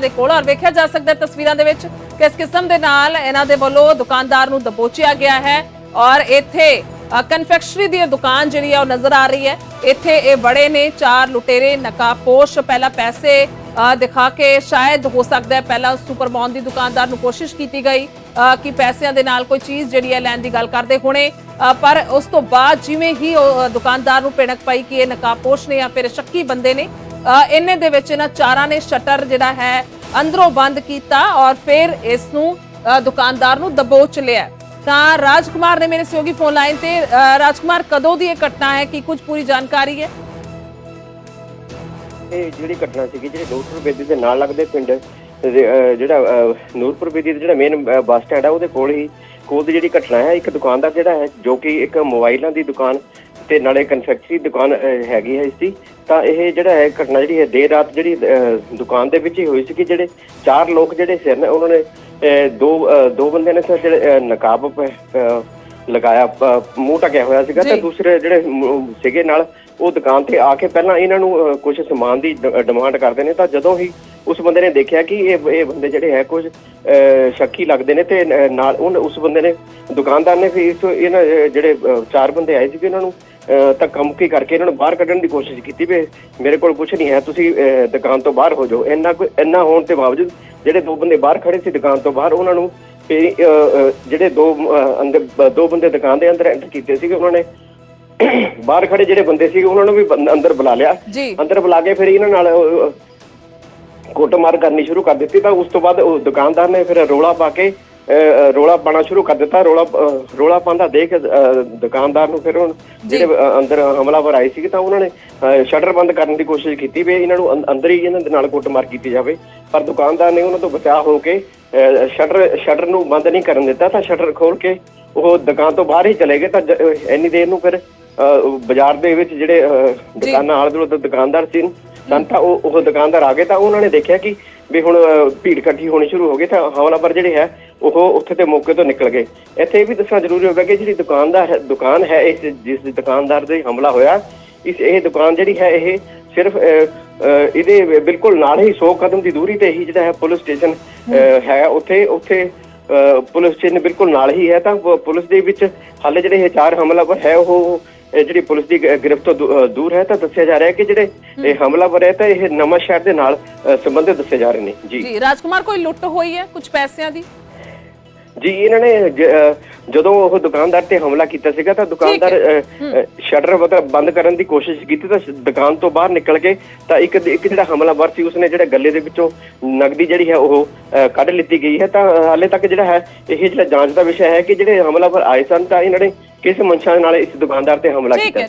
ਇਹਨਾਂ ਦੇ ਕੋਲ ਔਰ ਵੇਖਿਆ ਜਾ ਸਕਦਾ ਤਸਵੀਰਾਂ ਦੇ ਵਿੱਚ ਕਿਸ ਕਿਸਮ ਦੇ ਨਾਲ ਇਹਨਾਂ ਦੇ ਵੱਲੋਂ ਦੁਕਾਨਦਾਰ ਨੂੰ ਦਬੋਚਿਆ ਗਿਆ ਹੈ ਔਰ ਇੱਥੇ ਕਨਫੈਕਸ਼ਨਰੀ ਦੀ ਦੁਕਾਨ ਜਿਹੜੀ ਹੈ ਉਹ ਨਜ਼ਰ ਆ ਰਹੀ ਹੈ। ਇੱਥੇ ਇਹ ਬੜੇ ਨੇ ਚਾਰ ਲੁਟੇਰੇ ਨਕਾਬਪੋਸ਼ ਪਹਿਲਾਂ ਪੈਸੇ ਅ, ਦਿਖਾ ਕੇ ਸ਼ਾਇਦ ਹੋ ਸਕਦਾ ਹੈ ਪਹਿਲਾਂ ਸੁਪਰਮੌਨ ਦੀ ਦੁਕਾਨਦਾਰ ਨੂੰ ਕੋਸ਼ਿਸ਼ ਕੀਤੀ ਗਈ ਕਿ ਪੈਸਿਆਂ ਦੇ ਨਾਲ ਕੋਈ ਚੀਜ਼ ਜਿਹੜੀ ਹੈ ਲੈਣ ਦੀ ਗੱਲ ਕਰਦੇ ਹੋਣੇ। ਪਰ ਉਸ ਤੋਂ ਬਾਅਦ ਜਿਵੇਂ ਹੀ ਉਹ, ਦੁਕਾਨਦਾਰ ਨੂੰ ਪਿਣਕ ਪਈ ਕਿ ਇਹ ਨਕਾਬਪੋਸ਼ ਨੇ ਜਾਂ ਫਿਰ ਸ਼ੱਕੀ ਬੰਦੇ ਨੇ ਇੰਨੇ ਦੇ ਵਿੱਚ ਇਹਨਾਂ ਚਾਰਾਂ ਨੇ ਸ਼ਟਰ ਜਿਹੜਾ ਹੈ ਅੰਦਰੋਂ ਬੰਦ ਕੀਤਾ ਔਰ ਫਿਰ ਇਸ ਨੂੰ ਦੁਕਾਨਦਾਰ ਨੂੰ ਦਬੋਚ ਲਿਆ। ਤਾਂ ਰਾਜਕੁਮਾਰ ਨੇ ਮੇਰੇ ਸਹਿਯੋਗੀ ਫੋਨ ਲਾਈਨ ਤੇ ਰਾਜਕੁਮਾਰ, ਕਦੋਂ ਦੀ ਇਹ ਘਟਨਾ ਹੈ? ਕਿ ਕੁਝ ਪੂਰੀ ਜਾਣਕਾਰੀ ਹੈ? ਇਹ ਜਿਹੜੀ ਘਟਨਾ ਸੀਗੀ, ਜਿਹੜੇ ਨੂਰਪੁਰ ਬੇਦੀ ਦੇ ਨਾਲ ਲੱਗਦੇ ਪਿੰਡ ਜਿਹੜਾ ਨੂਰਪੁਰ ਬੇਦੀ ਦਾ ਜਿਹੜਾ ਮੇਨ ਬੱਸ ਸਟੈਂਡ ਹੈ ਉਹਦੇ ਕੋਲ ਹੀ, ਕੋਲ ਦੀ ਜਿਹੜੀ ਘਟਨਾ ਹੈ, ਇੱਕ ਦੁਕਾਨਦਾਰ ਜਿਹੜਾ ਹੈ, ਜੋ ਕਿ ਇੱਕ ਮੋਬਾਈਲਾਂ ਦੀ ਦੁਕਾਨ ਤੇ ਨਾਲੇ ਕਨਫੈਕਸ਼ਨਰੀ ਦੁਕਾਨ ਅਹ, ਹੈਗੀ ਹੈ ਇਸ ਦੀ ਤਾਂ ਇਹ ਜਿਹੜਾ ਹੈ ਘਟਨਾ ਜਿਹੜੀ ਹੈ ਦੇਰ ਰਾਤ ਜਿਹੜੀ ਅਹ, ਦੁਕਾਨ ਦੇ ਵਿੱਚ ਹੀ ਹੋਈ ਸੀ ਕਿ ਜਿਹੜੇ ਚਾਰ ਲੋਕ ਜਿਹੜੇ ਸਿਰ ਨੇ ਉਹਨਾਂ ਨੇ ਅਹ, ਦੋ ਅਹ, ਦੋ ਬੰਦੇ ਨੇ ਸਿਰ ਜਿਹੜੇ ਅਹ, ਨਕਾਬ ਪ- ਅਹ, ਲਗਾਇਆ ਪ- ਮੂੰਹ ਢਕਿਆ ਹੋਇਆ ਸੀਗਾ ਤੇ ਜੀ। ਦੂਸਰੇ ਜਿਹੜੇ ਮ- ਸੀਗੇ ਨਾਲ ਉਹ ਦੁਕਾਨ ਤੇ ਆ ਕੇ ਪਹਿਲਾਂ ਇਹਨਾਂ ਨੂੰ ਕੁਝ ਸਮਾਨ ਦੀ ਡ- ਡਿਮਾਂਡ ਕਰਦੇ ਨੇ ਤਾਂ ਜਦੋਂ ਹੀ ਉਸ ਬੰਦੇ ਨੇ ਦੇਖਿਆ ਕਿ ਇਹ ਇਹ ਬੰਦੇ ਜਿਹੜੇ ਹੈ ਕੁਝ ਅਹ, ਸ਼ੱਕੀ ਲੱਗਦੇ ਨੇ ਤੇ ਨ- ਨਾਲ ਉਹ ਉਸ ਬੰਦੇ ਨੇ ਦੁਕਾਨਦਾਰ ਨੇ ਫਿਰ ਇਸ ਇਹਨਾਂ ਅਹ, ਜਿਹੜੇ ਅਹ, ਚਾਰ ਬੰਦੇ ਆਏ ਸੀਗੇ ਇਹਨਾਂ ਨੂੰ ਧੱਕਾ ਮੁੱਕੀ ਕਰਕੇ ਇਹਨਾਂ ਨੂੰ ਬਾਹਰ ਕੱਢਣ ਦੀ ਕੋਸ਼ਿਸ਼ ਕੀਤੀ ਵੀ ਮੇਰੇ ਕੋਲ ਕੁਝ ਨਹੀਂ ਹੈ ਤੁਸੀਂ ਦੁਕਾਨ ਤੋਂ ਬਾਹਰ ਹੋ ਜਾਓ। ਇੰਨਾ ਕੋਈ ਇੰਨਾ ਹੋਣ ਦੇ ਬਾਵਜੂਦ ਜਿਹੜੇ ਦੋ ਬੰਦੇ ਬਾਹਰ ਖੜੇ ਸੀ ਦੁਕਾਨ ਤੋਂ ਬਾਹਰ ਉਹਨਾਂ ਨੂੰ ਜਿਹੜੇ ਦੋ ਅੰਦਰ ਦੋ ਬੰਦੇ ਦੁਕਾਨ ਦੇ ਅੰਦਰ ਐਂਟਰ ਕੀਤੇ ਸੀਗੇ ਉਹਨਾਂ ਨੇ ਬਾਹਰ ਖੜੇ ਜਿਹੜੇ ਬੰਦੇ ਸੀਗੇ ਉਹਨਾਂ ਨੂੰ ਵੀ ਅੰਦਰ ਬੁਲਾ ਲਿਆ। ਅੰਦਰ ਬੁਲਾ ਕੇ ਫਿਰ ਇਹਨਾਂ ਨਾਲ ਕੁੱਟਮਾਰ ਕਰਨੀ ਸ਼ੁਰੂ ਕਰ ਦਿੱਤੀ ਤਾਂ ਉਸ ਤੋਂ ਬਾਅਦ ਉਹ ਦੁਕਾਨਦਾਰ ਨੇ ਫਿਰ ਰੋਲਾ ਪਾ ਕੇ ਰੋਲਾ ਪਾਣਾ ਸ਼ੁਰੂ ਕਰ ਦਿੱਤਾ। ਰੋਲਾ ਰੋਲਾ ਪਾਉਂਦਾ ਦੇਖ ਦੁਕਾਨਦਾਰ ਨੂੰ ਫਿਰ ਹੁਣ ਜਿਹੜੇ ਅੰਦਰ ਹਮਲਾਵਰ ਆਏ ਸੀਗੇ ਤਾਂ ਉਹਨਾਂ ਨੇ ਸ਼ਟਰ ਬੰਦ ਕਰਨ ਦੀ ਕੋਸ਼ਿਸ਼ ਕੀਤੀ ਵੀ ਇਹਨਾਂ ਨੂੰ ਅੰਦਰ ਹੀ ਇਹਨਾਂ ਦੇ ਨਾਲ ਕੁੱਟਮਾਰ ਕੀਤੀ ਜਾਵੇ। ਪਰ ਦੁਕਾਨਦਾਰ ਨੇ ਉਹਨਾਂ ਤੋਂ ਬਚਾਅ ਹੋ ਕੇ ਸ਼ਟਰ ਸ਼ਟਰ ਨੂੰ ਬੰਦ ਨਹੀਂ ਕਰਨ ਦਿੱਤਾ ਤਾਂ ਸ਼ਟਰ ਖੋਲ ਕੇ ਉਹ ਦੁਕਾਨ ਤੋਂ ਬਾਹਰ ਹੀ ਚਲੇ ਗਏ ਤਾਂ ਇੰਨੀ ਦੇਰ ਨੂੰ ਫਿਰ ਬਾਜ਼ਾਰ ਦੇ ਵਿੱਚ ਜਿਹੜੇ ਦੁਕਾਨਾਂ ਆਲੇ ਦੁਆਲੇ ਦੇ ਦੁਕਾਨਦਾਰ ਸੀ ਸਨ ਤਾਂ ਉਹ ਉਹ ਦੁਕਾਨਦਾਰ ਆ ਗਏ ਤਾਂ ਉਹਨਾਂ ਨੇ ਦੇਖਿਆ ਕਿ ਵੀ ਹੁਣ ਭੀੜ ਇਕੱਠੀ ਹੋਣੀ ਸ਼ੁਰੂ ਹੋ ਗਈ ਤਾਂ ਹਮਲਾਵਰ ਜਿਹੜੇ ਹੈ ਉਹ ਉੱਥੇ ਤੇ ਮੌਕੇ ਤੋਂ ਨਿਕਲ ਗਏ। ਇੱਥੇ ਇਹ ਵੀ ਦੱਸਣਾ ਜ਼ਰੂਰੀ ਹੋਵੇਗਾ ਕਿ ਜਿਹੜੀ ਦੁਕਾਨਦਾਰ ਹੈ ਦੁਕਾਨ ਹੈ ਇਸ ਜਿਸ ਦੁਕਾਨਦਾਰ ਦੇ ਹਮਲਾ ਹੋਇਆ ਇਸ ਇਹ ਦੁਕਾਨ ਜਿਹੜੀ ਹੈ ਇਹ ਸਿਰਫ ਇਹਦੇ ਬਿਲਕੁਲ ਨਾਲ ਹੀ 100 ਕਦਮ ਦੀ ਦੂਰੀ ਤੇ ਹੀ ਜਿਹੜਾ ਹੈ ਪੁਲਿਸ ਸਟੇਸ਼ਨ ਹੈ। ਉੱਥੇ ਉੱਥੇ ਪੁਲਿਸ ਸਟੇਸ਼ਨ ਬਿਲਕੁਲ ਨਾਲ ਹੀ ਹੈ ਤਾਂ ਪੁਲਿਸ ਦੇ ਵਿੱਚ ਹਾਲੇ ਜਿਹੜੇ ਇਹ ਚਾਰ ਹਮਲਾਵਰ ਹੈ ਉਹ ਜਿਹੜੀ ਪੁਲਿਸ ਦੀ ਗ੍ਰਿਫਤ ਤੋਂ ਦੂ- ਦੂਰ ਹੈ ਤਾਂ ਦੱਸਿਆ ਜਾ ਰਿਹਾ ਹੈ ਕਿ ਜਿਹੜੇ ਇਹ ਹਮਲਾਵਰ ਹੈ ਤਾਂ ਇਹ ਨਵਾਂ ਸ਼ਹਿਰ ਦੇ ਨਾਲ ਸੰਬੰਧਿਤ ਦੱਸੇ ਜਾ ਰਹੇ ਨੇ। ਜੀ। ਜੀ ਰਾਜਕੁਮਾਰ ਕੋਈ ਲੁੱਟ ਹੋਈ ਹੈ ਕੁਝ ਪੈਸਿਆਂ ਦੀ? ਜੀ ਇਹਨਾਂ ਨੇ ਜਦੋਂ ਉਹ ਦੁਕਾਨਦਾਰ ਤੇ ਹਮਲਾ ਕੀਤਾ ਸੀਗਾ ਤਾਂ ਦੁਕਾਨਦਾਰ ਸ਼ਟਰ ਬੰਦ ਕਰਨ ਦੀ ਕੋਸ਼ਿਸ਼ ਕੀਤੀ ਤਾਂ ਦੁਕਾਨ ਤੋਂ ਬਾਹਰ ਨਿਕਲ ਕੇ ਤਾਂ ਇੱਕ ਇੱਕ ਜਿਹੜਾ ਹਮਲਾਵਰ ਸੀ ਉਸਨੇ ਜਿਹੜੇ ਗੱਲੇ ਦੇ ਵਿੱਚੋਂ ਨਗਦੀ ਜਿਹੜੀ ਹੈ ਉਹ ਕੱਢ ਲਿੱਤੀ ਗਈ ਹੈ। ਤਾਂ ਹਾਲੇ ਤੱਕ ਜਿਹੜਾ ਹੈ ਇਹ ਜਿਹੜਾ ਜਾਂਚ ਦਾ ਵਿਸ਼ਾ ਹੈ ਕਿ ਜਿਹੜੇ ਹਮਲਾਵਰ ਆਏ ਸਨ ਤਾਂ ਇਹਨਾਂ ਨੇ ਕਿਸ ਮਨਸ਼ਾ ਨਾਲ ਇਸ ਦੁਕਾਨਦਾਰ ਤੇ ਹਮਲਾ ਕੀਤਾ